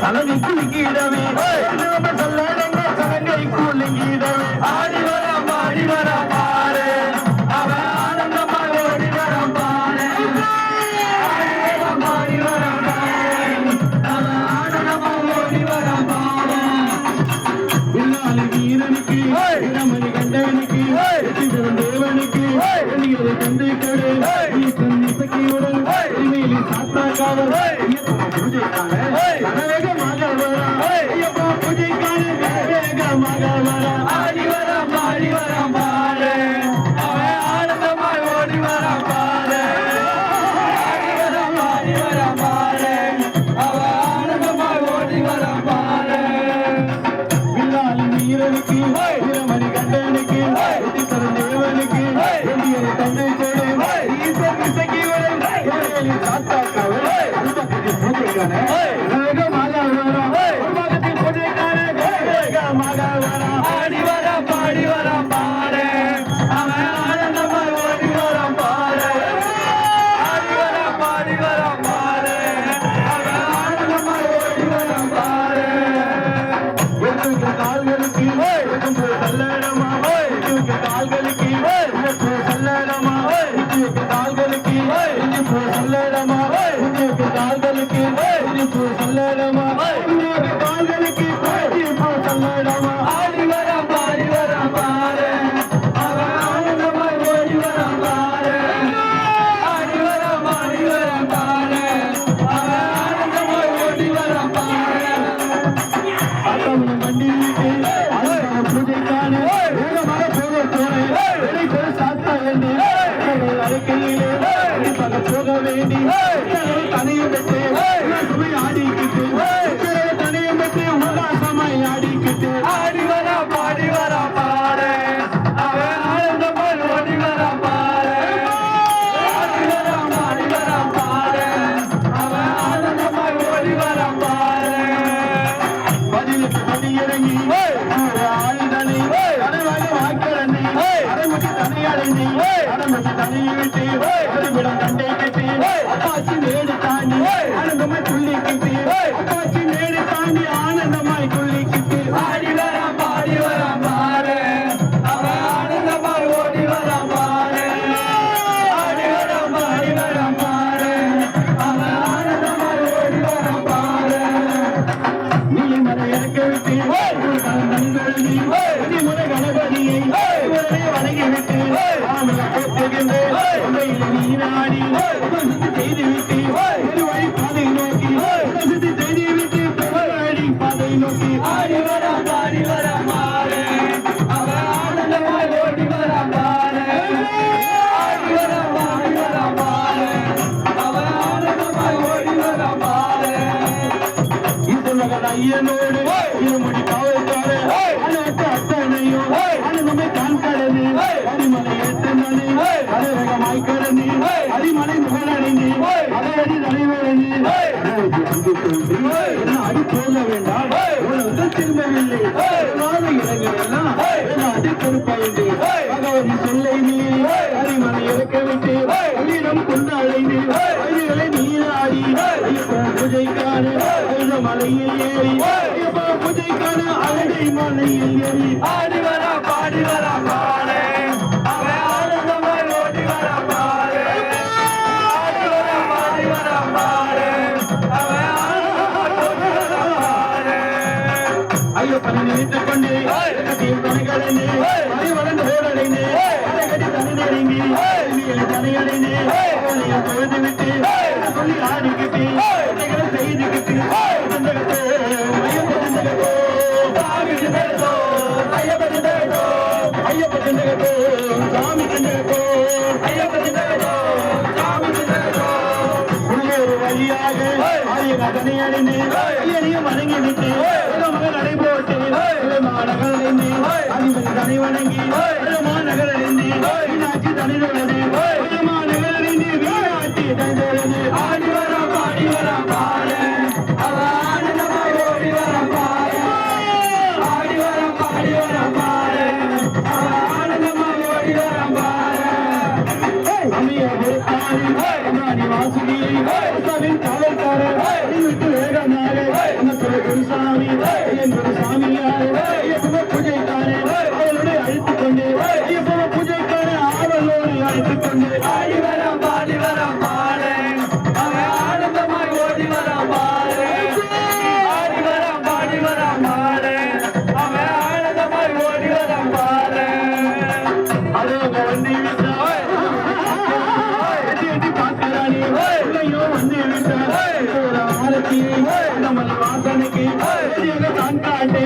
சலங்கை குலுங்கிடவே எண்ணியதை தந்தை கொடு ஈசன் இசக்கியுடன் இனிமேலி சாத்தா காவல் பூஜைக்கான கனவேகமாக வரா ஐயப்பா பூஜைக்கான கனவேகமாக வரா ஆடி வரா பாடி வரா பாரு அவன் ஆனந்தமாய் ஓடி வரா பாரு ஆடி வரா பாடி வரா பாரு அவன் ஆனந்தமாய் ஓடி வரா பாரு வில்லாளி வீரனுக்கு பூஜைக்கான அரைமுடி தனியை விட்டு ஒருவிடம் கண்டை கட்டி அப்பாச்சி மேடு மகன் ஐயனோடு இருமுடி காவல்கார அனைத்து அத்தனையும் அனுமதி தான் கடந்து. அடிமலை ஏற்றமணி. அலைவகமாய் கடந்து அடிமலை முகனடைந்து அலையடி தலைவரந்து அடி போக வேண்டாம். உனக்கு திரும்பவில்லை பூஜைக்கான அழுத மலையில் ஏறி ஐயப்பா பூஜைக்கான அழகை மலையில் ஏறி. ஆடி வரா பாடி. வரா பாடு. பாடு. ஐயப்பனை நினைத்துக் கொண்டு கட்டியும் தனிகளைந்து அறிவளர்ந்து ஓடடைந்து கட்டி தனி நெருங்கி தனியடைந்து அவனையும் தொழுது விட்டு சொல்லி ஆடிக்கிட்டு ஐயனையும் வணங்கி விட்டு மகள் நடை போட்டு மாநகர் அடைந்து அதிபதி தனி வணங்கி மாநகர் அடைந்து மீனாட்சி தனி தொழுது மாநகர் அடைந்து மீனாட்சி தனி தொழுது ஆடி வரா பாடி வரா பாடு. அவ ஆனந்தமாய் ஓடி வரா பாடு. ஆடி வரா பாடி வரா பாடு. அவ ஆனந்தமாய் ஓடி வரா பாடு. அம்மிய பொறுத்தாரி அம்மாடி வாசுகி சவின் காவல்காரர் விட்டு வேகமாக அந்த குருசாமி என் குருசாமியார் ஐயப்பன வாசனைக்கு தான் காட்டி